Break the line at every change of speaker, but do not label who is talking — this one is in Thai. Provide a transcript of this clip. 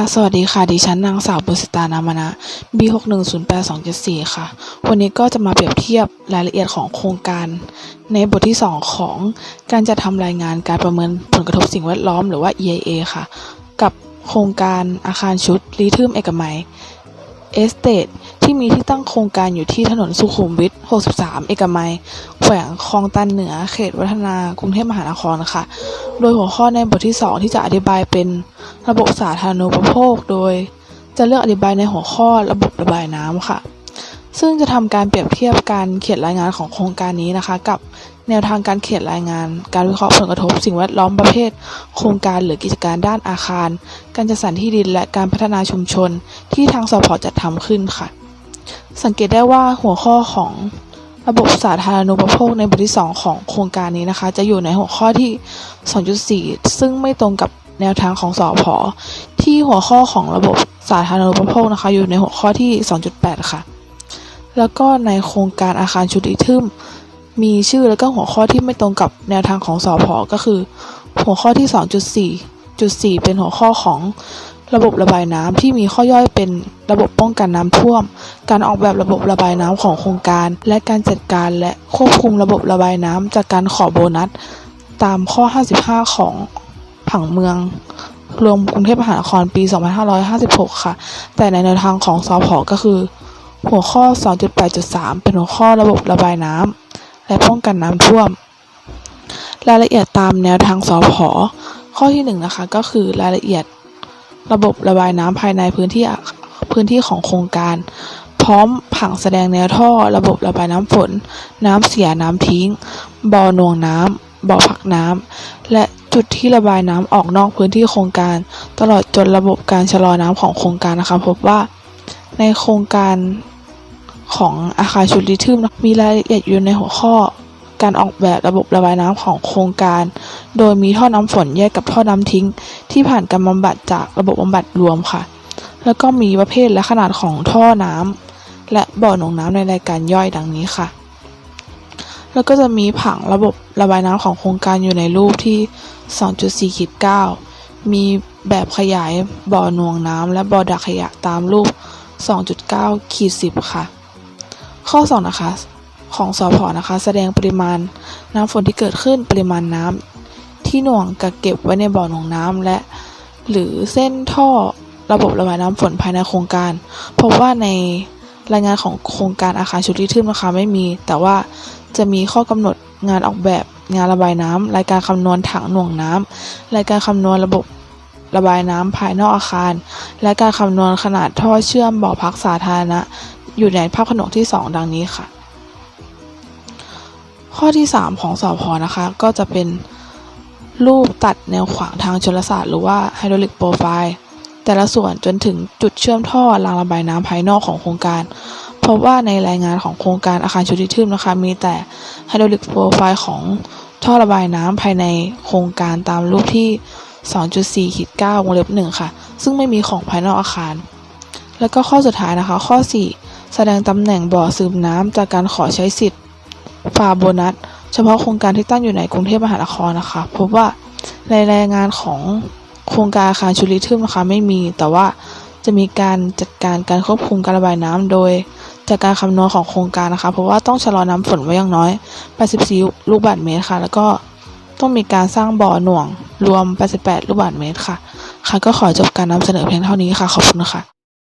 ค่ะ สวัสดีค่ะ ดิฉันนางสาวบุษตานามนะ B6108274 ค่ะ วันนี้ก็จะมาเปรียบเทียบรายละเอียดของโครงการ ในบทที่ 2 ของการจะทำรายงานการประเมินผลกระทบสิ่งแวดล้อมหรือว่า EIA ค่ะ กับโครงการอาคารชุดรีทึมเอกมัย เอสเตทที่มีที่ตั้งโครงการอยู่ที่ถนนสุขุมวิท 63 เอกมัย แขวงคลองตันเหนือ เขตวัฒนากรุงเทพมหานครค่ะ โดยหัวข้อในบทที่ 2 ที่จะอธิบายเป็นระบบสาธารณูปโภค โดยจะเลือกอธิบายในหัวข้อระบบระบายน้ำค่ะ ซึ่งจะทำการเปรียบเทียบการเขียนรายงานของโครงการนี้นะคะ กับแนวทางการเขียนรายงาน การวิเคราะห์ผลกระทบ สิ่งแวดล้อมประเภท โครงการหรือกิจการด้านอาคาร การจัดสรรที่ดินและการพัฒนาชุมชน ที่ทางสพจัดทำขึ้นค่ะ สังเกตได้ว่าหัวข้อของระบบสาธารณูปโภคในบทที่ 2 ของโครงการนี้นะคะ จะอยู่ในหัวข้อที่ 2.4 ซึ่งไม่ตรงกับแนวทางของสอพอที่หัวข้อของระบบสาธารณูปโภคนะคะ อยู่ในหัวข้อที่ 2.8 ค่ะ แล้วก็ในโครงการอาคารชุดอิทึมมีชื่อแล้วก็หัวข้อที่ไม่ตรงกับแนวทางของสอพอก็คือ หัวข้อที่ 2.4.4เป็นหัวข้อของระบบระบายน้ำที่มีข้อย่อยเป็นระบบป้องกันน้ำท่วม การออกแบบระบบระบายน้ำของโครงการ และการจัดการและควบคุมระบบระบายน้ำจากการขอโบนัส ตามข้อ 55 ของผังเมือง รวมกรุงเทพมหานครปี 2556 ค่ะ แต่ในแนวทางของสพก็คือ หัวข้อ 2.8.3 เป็นหัวข้อระบบระบายน้ำและป้องกันน้ำท่วม รายละเอียดตามแนวทางสพข้อที่1นะคะก็คือรายละเอียดระบบระบายน้ำภายในพื้นที่พื้นที่ของโครงการ พร้อมผังแสดงแนวท่อ ระบบระบายน้ำฝน น้ำเสียน้ำทิ้งบ่อหน่วงน้ำบ่อพักน้ำและจุดที่ระบายน้ำออกนอกพื้นที่โครงการ ตลอดจนระบบการชะลอน้ำของโครงการนะคะพบว่าในโครงการ ของอาคารชุดลิทึมมีรายละเอียดอยู่ในหัวข้อ การออกแบบระบบระบายน้ำของโครงการ โดยมีท่อน้ำฝนแยกกับท่อน้ำทิ้ง ที่ผ่านการบำบัดจากระบบบำบัดรวมค่ะ แล้วก็มีประเภทและขนาดของท่อน้ำและบ่อหนองน้ำในรายการย่อยดังนี้ค่ะ แล้วก็จะมีผังระบบระบายน้ำของโครงการอยู่ในรูปที่ 2.4ขีด9มีแบบขยายบ่อหน่วงน้ำและบ่อดักขยะตามรูป 2.9ขีด10 ค่ะ ข้อ 2 นะคะ ของสอพอนะคะ แสดงปริมาณน้ำฝนที่เกิดขึ้นปริมาณน้ำที่หน่วงกักเก็บไว้ในบ่อหน่วงน้ำและ หรือเส้นท่อระบบระบายน้ำฝนภายในโครงการ พบว่าในรายงานของโครงการอาคารชุดที่ทึมนะคะไม่มี แต่ว่าจะมีข้อกำหนดงานออกแบบงานระบายน้ำรายการคำนวณถังหน่วงน้ำรายการคำนวณระบบระบายน้ำภายนอกอาคาร และการคำนวณขนาดท่อเชื่อมบ่อพักสาธารณะ อยู่ในภาพขนกที่ 2 ดังนี้ค่ะ ข้อที่ 3 ของสอพอนะคะ ก็จะเป็นรูปตัดแนวขวางทางชลศาสตร์หรือว่าไฮดรอลิกโปรไฟล์แต่ละส่วนจนถึงจุดเชื่อมท่อรางระบายน้ำภายนอกของโครงการ พบว่าในรายงานของโครงการอาคารชุดที่ทึมนะคะ มีแต่ไฮดรอลิกโปรไฟล์ของท่อระบายน้ำภายในโครงการตามรูปที่ 2.4ขีด9วงเล็บ1ค่ะ ซึ่งไม่มีของภายนอกอาคาร แล้วก็ข้อสุดท้ายนะคะ ข้อ 4 แสดงตำแหน่งบ่อซึมน้ำจากการขอใช้สิทธิ์ฝาโบนัส เฉพาะโครงการที่ตั้งอยู่ในกรุงเทพมหานครนะคะพบว่าในรายงานของโครงการอาคารชุลิทึมนะคะไม่มี แต่ว่าจะมีการจัดการการควบคุมการระบายน้ำโดยจากการคำนวณของโครงการนะคะ เพราะว่าต้องชะลอน้ำฝนไว้อย่างน้อย 84 ลูกบาศก์เมตรค่ะ แล้วก็ต้องมีการสร้างบ่อหน่วงรวม 88 ลูกบาศก์เมตรค่ะ ค่ะก็ขอจบการนำเสนอเพียงเท่านี้ค่ะ ขอบคุณค่ะ